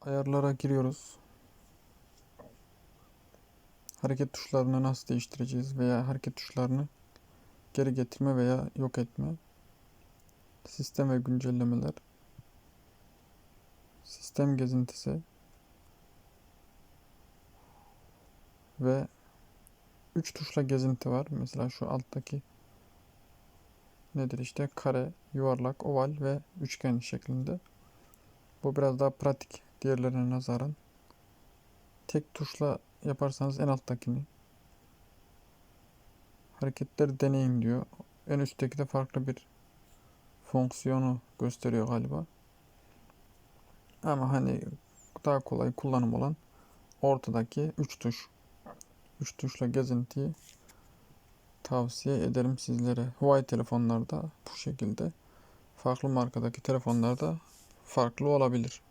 Ayarlara giriyoruz. Hareket tuşlarını nasıl değiştireceğiz veya hareket tuşlarını geri getirme veya yok etme. Sistem ve güncellemeler. Sistem gezintisi. Ve 3 tuşla gezinti var. Mesela şu alttaki nedir işte kare, yuvarlak, oval ve üçgen şeklinde. Bu biraz daha pratik diğerlerine nazaran. Tek tuşla yaparsanız en alttakini. Hareketleri deneyin diyor. En üstteki de farklı bir fonksiyonu gösteriyor galiba. Ama hani daha kolay kullanım olan ortadaki 3 tuş. 3 tuşla gezintiyi tavsiye ederim sizlere. Huawei telefonlarda bu şekilde. Farklı markadaki telefonlarda farklı olabilir.